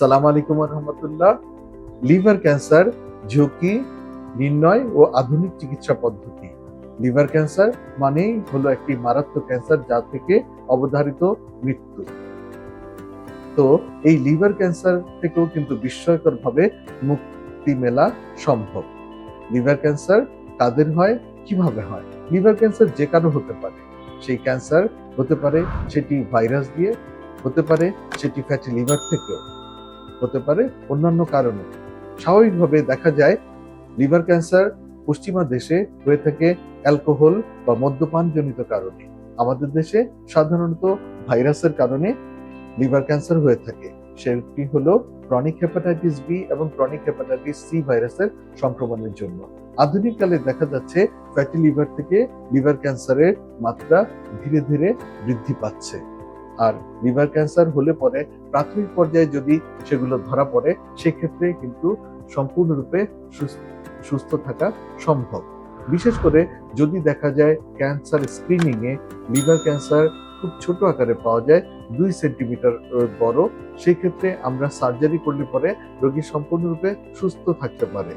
সালাম আলাইকুম রহমতুল্লাহ। Liver cancer ঝুঁকি, নির্ণয় ও আধুনিক চিকিৎসা পদ্ধতি। লিভার ক্যান্সার মানেই হলো একটি মারাত্মক ক্যান্সার যা থেকে অবধারিত মৃত্যু। তো এই লিভার ক্যান্সার থেকেও কিন্তু বিস্ময়কর ভাবে মুক্তি মেলা সম্ভব। লিভার ক্যান্সার কাদের হয়, কীভাবে হয়? লিভার ক্যান্সার যে কারও হতে পারে। সেই ক্যান্সার হতে পারে সেটি ভাইরাস দিয়ে, হতে পারে সেটি ফ্যাটি লিভার থেকেও। হতে পারে অন্যান্য কারণে। স্বাভাবিকভাবে দেখা যায়, লিভার ক্যান্সার পশ্চিমা দেশে হয়ে থাকে অ্যালকোহল বা মদ্যপান জনিত কারণে। আমাদের দেশে সাধারণত ভাইরাসের কারণে লিভার ক্যান্সার হয়ে থাকে। সেটি হলো ক্রনিক হেপাটাইটিস বি এবং ক্রনিক হেপাটাইটিস সি ভাইরাসের সংক্রমণের জন্য। আধুনিক কালে দেখা যাচ্ছে ফ্যাটি লিভার থেকে লিভার ক্যান্সারের মাত্রা ধীরে ধীরে বৃদ্ধি পাচ্ছে। আর লিভার ক্যান্সার হলে পরে প্রাথমিক পর্যায়ে যদি সেগুলো ধরা পড়ে, সেক্ষেত্রে কিন্তু সম্পূর্ণরূপে সুস্থ- থাকা সম্ভব। বিশেষ করে যদি দেখা যায় ক্যান্সার স্ক্রিনিং এ লিভার ক্যান্সার খুব ছোট আকারে পাওয়া যায়, দুই সেন্টিমিটার বড় সেই ক্ষেত্রে আমরা সার্জারি করলে পরে রোগী সম্পূর্ণরূপে সুস্থ থাকতে পারে।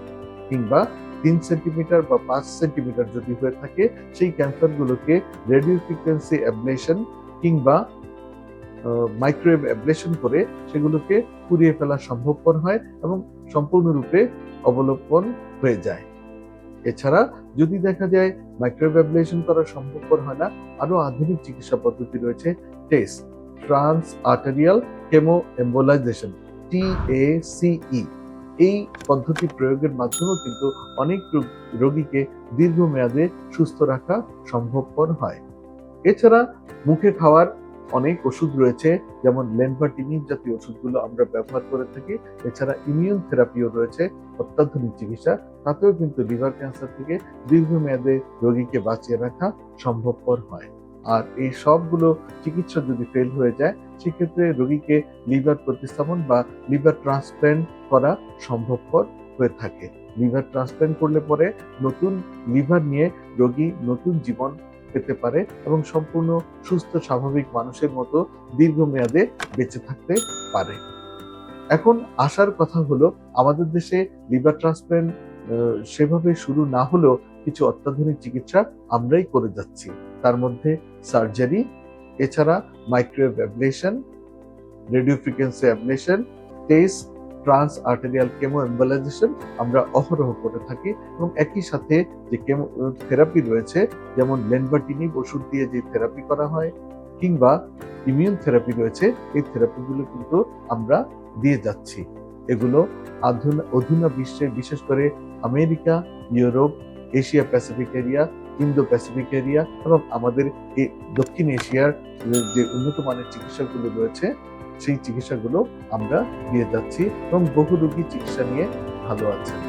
কিংবা তিন সেন্টিমিটার বা পাঁচ সেন্টিমিটার যদি হয়ে থাকে, সেই ক্যান্সারগুলোকে রেডিও ফ্রিকোয়েন্সি অ্যাবলেশন কিংবা মাইক্রোওয়েভ অ্যাবলেশন করে সেগুলোকে পুড়িয়ে ফেলা সম্ভবপর হয় এবং সম্পূর্ণরূপে অবলম্বন হয়ে যায়। এছাড়া যদি দেখা যায় মাইক্রোওয়েভ অ্যাবলেশন করা সম্ভবপর হয় না আরও আধুনিক চিকিৎসা পদ্ধতি রয়েছে test trans arterial chemo embolisation TACE এই পদ্ধতি প্রয়োগের মাধ্যমেও কিন্তু অনেক রোগ- রোগীকে দীর্ঘমেয়াদে সুস্থ রাখা সম্ভবপর হয়। এছাড়া মুখে খাওয়ার অনেক ওষুধ রয়েছে, যেমন লেনভাটিনিন জাতীয় ওষুধগুলো আমরা ব্যবহার করে থাকি। এছাড়া ইমিউন থেরাপিও রয়েছে, অত্যাধুনিক চিকিৎসা। তাতেও কিন্তু লিভার ক্যান্সার থেকে দীর্ঘমেয়াদে রোগীকে বাঁচিয়ে রাখা সম্ভবপর হয়। আর এই সবগুলো চিকিৎসা যদি ফেল হয়ে যায়, সেক্ষেত্রে রোগীকে লিভার প্রতিস্থাপন বা লিভার ট্রান্সপ্ল্যান্ট করা সম্ভবপর হয়ে থাকে। লিভার ট্রান্সপ্ল্যান্ট করলে পরে নতুন লিভার নিয়ে রোগী নতুন জীবন পেতে পারে এবং সম্পূর্ণ সুস্থ, স্বাভাবিক মানুষের মতো দীর্ঘমেয়াদে বেঁচে থাকতে পারে। এখন আসার কথা হলো, আমাদের দেশে লিভার ট্রান্সপ্ল্যান্ট সেভাবে শুরু না হলেও কিছু অত্যাধুনিক চিকিৎসা আমরাই করে যাচ্ছি। তার মধ্যে সার্জারি, এছাড়া microwave ablation radio frequency ablation, test trans arterial chemo embolisation আমরা অহরহ করে থাকি এবং একই সাথে যে কেমো থেরাপি রয়েছে, যেমন লেনভাটিনিক ওষুধ দিয়ে যে থেরাপি করা হয় কিংবা ইমিউন থেরাপি রয়েছে, এই থেরাপিগুলো কিন্তু আমরা দিয়ে যাচ্ছি। এগুলো আধুনা অধুনা বিশ্বে বিশেষ করে America, Europe, Asia Pacific area, Indo Pacific area এবং আমাদের এই দক্ষিণ এশিয়ার যে উন্নত মানের চিকিৎসাগুলো রয়েছে সেই চিকিৎসাগুলো আমরা দিয়ে যাচ্ছি এবং বহু রোগী চিকিৎসা নিয়ে ভালো আছেন।